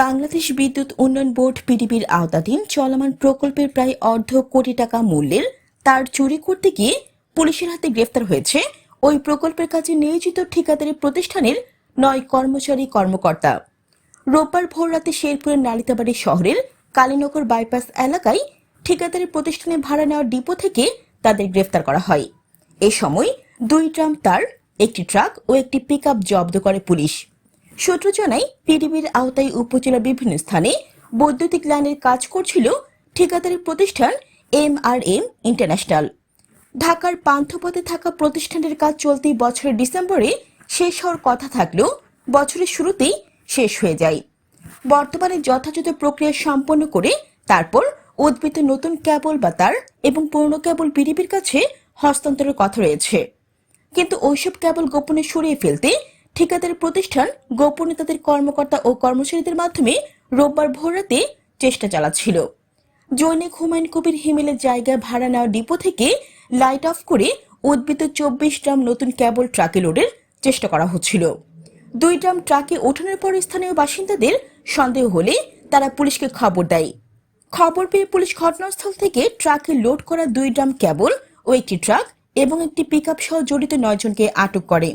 বাংলাদেশ বিদ্যুৎ উন্নয়ন বোর্ড পিডিবির আওতাধীন চলমান প্রকল্পের প্রায় অর্ধ কোটি টাকা মূল্যের তার চুরি করতে গিয়ে পুলিশের হাতে গ্রেফতার হয়েছে ওই প্রকল্পের কাজে নিয়োজিত ঠিকাদারি প্রতিষ্ঠানের নয় কর্মচারী কর্মকর্তা। রোববার ভোর রাতে শেরপুরের নালিতাবাড়ি শহরের কালীনগর বাইপাস এলাকায় ঠিকাদারি প্রতিষ্ঠানে ভাড়া নেওয়া ডিপো থেকে তাদের গ্রেফতার করা হয়। এ সময় দুই ড্রাম তার, একটি ট্রাক ও একটি পিকআপ জব্দ করে পুলিশ। সূত্র জানায় পিডিবির আওতায় উপজেলার বিভিন্ন স্থানে বৈদ্যুতিক লাইনের কাজ করছিল ঠিকাদারি প্রতিষ্ঠান এম আর এম ইন্টারন্যাশনাল। ঢাকার পান্থপথে থাকা প্রতিষ্ঠানের কাজ চলতি বছরের ডিসেম্বরে শেষ হওয়ার কথা থাকলেও বছরের শুরুতেই শেষ হয়ে যায়। বর্তমানে যথাযথ প্রক্রিয়া সম্পন্ন করে তারপর উদ্ভিদ নতুন ক্যাবল বা তার এবং পুরনো ক্যাবল বিডিবির কাছে হস্তান্তরের কথা রয়েছে। কিন্তু ওইসব কেবল গোপনে সরিয়ে ফেলতে ঠিকাদারি প্রতিষ্ঠান গোপনে তাদের কর্মকর্তা ও কর্মচারীদের মাধ্যমে রোববার ভোররাতে চেষ্টা চালাচ্ছিল। জৈনিক হুমায়ুন কবির হিমেলের জায়গায় ভাড়া নেওয়া ডিপো থেকে লাইট অফ করে উদ্ভিদ চব্বিশ ড্রাম নতুন কেবল ট্রাকে লোডের চেষ্টা করা হচ্ছিল। দুই ড্রাম ট্রাকে ওঠানোর পর স্থানীয় বাসিন্দাদের সন্দেহ হলে তারা পুলিশকে খবর দেয়। খবর পেয়ে পুলিশ ঘটনাস্থল থেকে ট্রাকে লোড করা দুই ড্রাম কেবল ও একটি ট্রাক এবং একটি পিকআপ সহ জড়িত নয়জনকে আটক করে।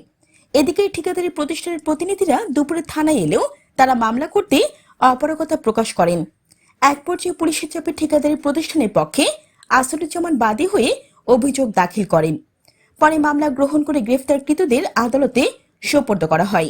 এদিকে ঠিকাদারি প্রতিষ্ঠানের প্রতিনিধিরা দুপুরে থানায় এলেও তারা মামলা করতে অপারগতা প্রকাশ করেন। এক পর্যায়ে পুলিশের চাপে ঠিকাদারি প্রতিষ্ঠানের পক্ষে আসাদুজ্জামান বাদী হয়ে অভিযোগ দাখিল করেন। পরে মামলা গ্রহণ করে গ্রেফতারকৃতদের আদালতে সোপর্দ করা হয়।